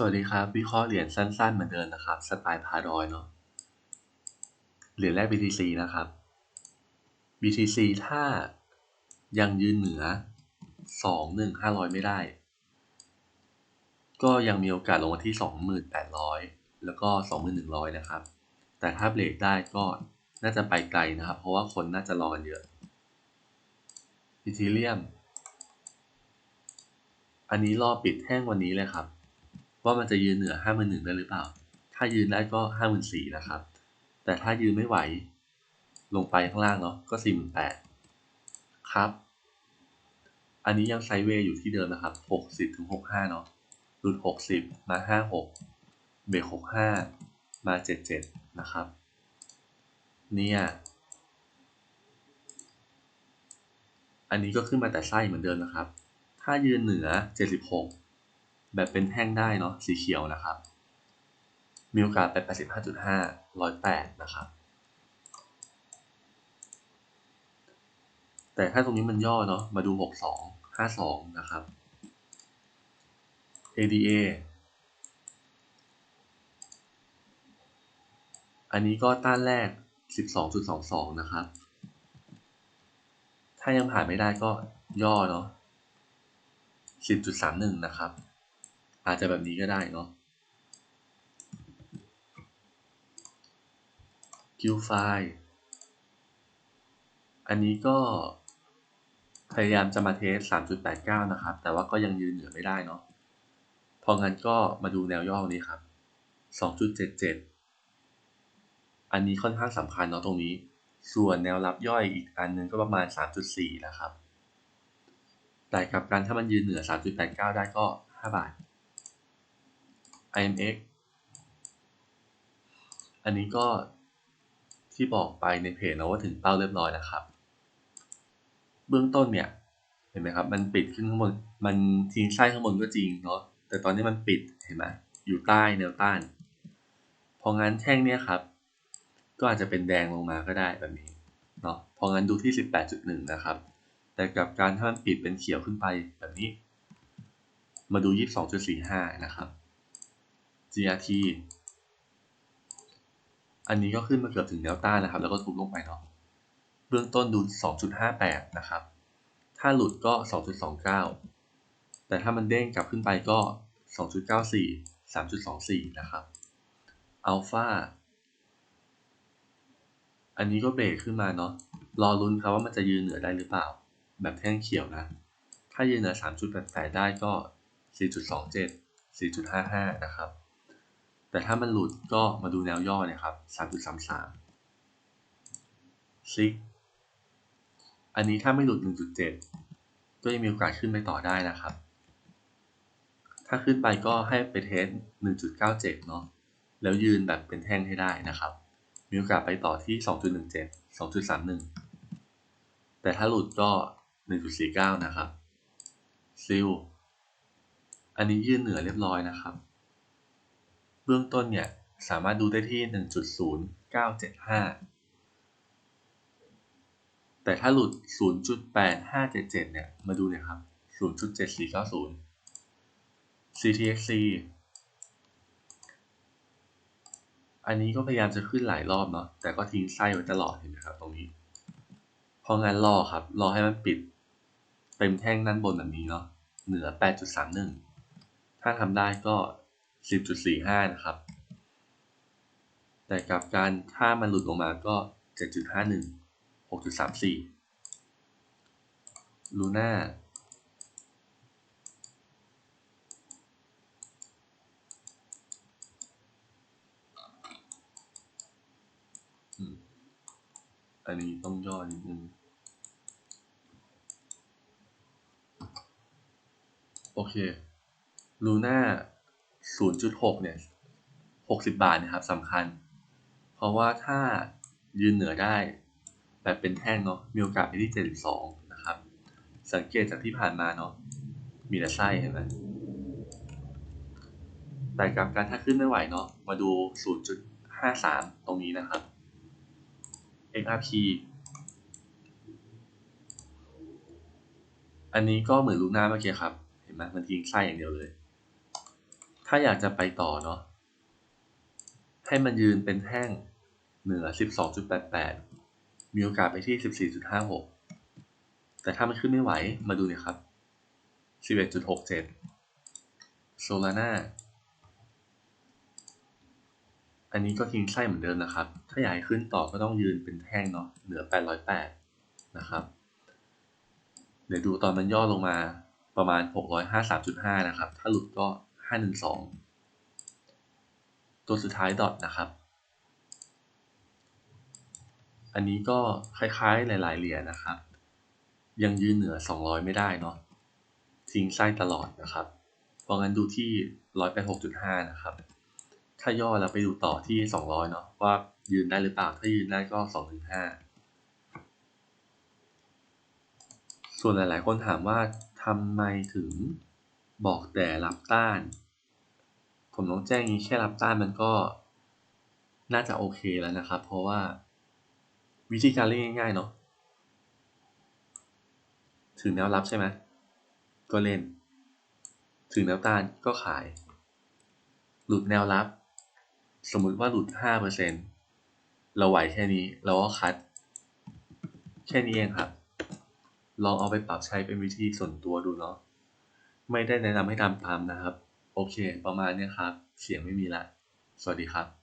สวัสดีครับ วิเคราะห์เหรียญสั้นๆ เหมือนเดิมนะครับสไตล์พาดอยเนาะเหรียญแรก BTC นะครับ BTC ถ้ายังยืนเหนือ 21,500 ไม่ได้ ก็ยังมีโอกาสลงมาที่ 28,000 แล้วก็ 21,000 นะครับ แต่ถ้าเบรกได้ก็น่าจะไปไกลนะครับ เพราะว่าคนน่าจะรอกันเยอะอีทีเรียมอันนี้รอปิดแท่งวันนี้เลยครับ ว่ามันจะยืนเหนือ 51,000ได้หรือเปล่า ถ้ายืนได้ก็ 54,000นะครับ แต่ถ้ายืนไม่ไหว ลงไปข้างล่างเนาะก็ 48,000ครับ อันนี้ยังไซด์เวย์อยู่ที่เดิมนะครับ 60ถึง65 เนาะหลุด 60 มา 56 เบรก65 มา 77 นะครับ เนี่ยอันนี้ก็ขึ้นมาแต่ไส้เหมือนเดิมนะครับ ถ้ายืนเหนือ 76 แบบเป็นแท่งได้เนาะสีเขียวนะครับ มีโอกาสไป 85.5 108 นะครับ แต่ถ้าตรงนี้มันย่อเนาะมาดู 62 52 นะครับ ADA อันนี้ก็ต้านแรก 12.22 นะครับ ถ้ายังผ่านไม่ได้ก็ย่อเนาะ10.31 นะครับ อาจจะแบบนี้ก็ได้เนาะ Q file อันนี้ก็พยายามจะมาเทส 3.89 นะครับ แต่ว่าก็ยังยืนเหนือไม่ได้เนาะพราะงั้นก็มาดูแนวย่อนี้ครับ 2.77 อันนี้ค่อนข้างสำคัญเนาะตรงนี้ ส่วนแนวรับย่อยอีกอันนึงก็ประมาณ 3.4 นะครับ แต่กับการถ้ามันยืนเหนือ 3.89 ได้ก็ 5 บาท IMX อันนี้ก็ที่บอกไปในเพจนะว่าถึงเป้าเรียบร้อยนะครับ เบื้องต้นเนี่ย เห็นไหมครับ มันปิดขึ้นข้างบน มันทิ้งไส้ข้างบนก็จริงเนาะ แต่ตอนนี้มันปิด เห็นไหมอยู่ใต้แนวต้านพราะงั้นแท่งเนี่ยครับ ก็อาจจะเป็นแดงลงมาก็ได้แบบนี้เนาะพราะงั้นดูที่ 18.1 นะครับ แต่กับการถ้ามันปิดเป็นเขียวขึ้นไปแบบนี้ มาดู 22.45 นะครับ GRT อันนี้ก็ขึ้นมาเกือบถึงแนวต้านนะครับ แล้วก็ทุบลงไปเนาะ เบื้องต้นดู 2.58 นะครับ ถ้าหลุดก็ 2.29 แต่ถ้ามันเด้งกลับขึ้นไปก็ 2.94 3.24 นะครับ อัลฟาอันนี้ก็เบรกขึ้นมาเนาะ รอลุ้นครับว่ามันจะยืนเหนือได้หรือเปล่า แบบแท่งเขียวนะ ถ้ายืนเหนือ 3.88 ได้ก็ 4.27 4.55 นะครับ แต่ถ้ามันหลุดก็มาดูแนวย่อนี่ยครับ 3.33ซิกอันนี้ถ้าไม่หลุด 1.7 ก็ยังมีโอกาสขึ้นไปต่อได้นะครับ ถ้าขึ้นไปก็ให้ไปเทส 1.97 เนาะ แล้วยืนแบบเป็นแท่งให้ได้นะครับ มีโอกาสไปต่อที่ 2.17 2.31 แต่ถ้าหลุดก็ 1.49 นะครับ ซิล อันนี้ยืนเหนือเรียบร้อยนะครับ เบื้องต้นเนี่ย สามารถดูได้ที่ 1.0975 แต่ถ้าหลุด 0.8577 เนี่ย มาดูเนี่ยครับ 0.7490 CTXC อันนี้ก็พยายามจะขึ้นหลายรอบเนาะ แต่ก็ทิ้งไส้ไว้ตลอดเห็นไหมครับตรงนี้ เพราะงั้นรอครับ รอให้มันปิดเต็มแท่งด้านบนแบบนี้เนาะ เหนือ 8.31 ถ้าทำได้ก็ 10.45 นะครับ แต่กับการถ้ามันหลุดลงมาก็ 7.51 6.34 ลูน่าอันนี้ต้องย่อนิดนึงโอเคลูน่า 0.6เนี่ย60บาทนะครับสำคัญ เพราะว่าถ้ายืนเหนือได้แบบเป็นแท่งเนาะมีโอกาสไปที่72นะครับ สังเกตจากที่ผ่านมาเนาะมีแต่ไส้เห็นไหมแต่กับการถ้าขึ้นไม่ไหวเนาะมาดู 0.53 ตรงนี้นะครับ XRP อันนี้ก็เหมือนลูน่าเมื่อกี้ครับ เห็นไหมมันทิ้งไส้อย่างเดียวเลย ถ้าอยากจะไปต่อเนาะ ให้มันยืนเป็นแท่งเหนือ 12.88 มีโอกาสไปที่ 14.56 แต่ถ้ามันขึ้นไม่ไหว มาดูเนี่ยครับ 11.67 โซลาร่าอันนี้ก็ทิ้งไส้เหมือนเดิมนะครับ ถ้าอยากให้ขึ้นต่อก็ต้องยืนเป็นแท่งเนาะ เหนือ 808 นะครับ เดี๋ยวดูตอนมันย่อลงมาประมาณ 653.5 นะครับ ถ้าหลุดก็ 512 ตัวสุดท้ายดอทนะครับ อันนี้ก็คล้ายๆหลายๆเหรียญนะครับ ยังยืนเหนือ 200 ไม่ได้เนาะทิ้งไส้ตลอดนะครับ เพราะงั้นดูที่ 186.5 นะครับ ถ้าย่อแล้วไปดูต่อที่ 200 เนาะว่ายืนได้หรือเปล่า ถ้ายืนได้ก็ 2.5ส่วนหลาย ๆ คนถามว่าทำไมถึง บอกแต่รับต้าน ผมต้องแจ้งงี้แค่รับต้านมันก็น่าจะโอเคแล้วนะครับ เพราะว่าวิธีการเล่นง่ายๆเนาะถึงแนวรับใช่ไหมก็เล่น ถึงแนวต้านก็ขาย หลุดแนวรับ สมมุติว่าหลุด 5%เราไหวแค่นี้ เราก็คัด แค่นี้เองครับ ลองเอาไปปรับใช้เป็นวิธีส่วนตัวดูเนาะ ไม่ได้แนะนำให้ทำตามนะครับ โอเค ประมาณนี้ครับ เสียงไม่มีละ สวัสดีครับ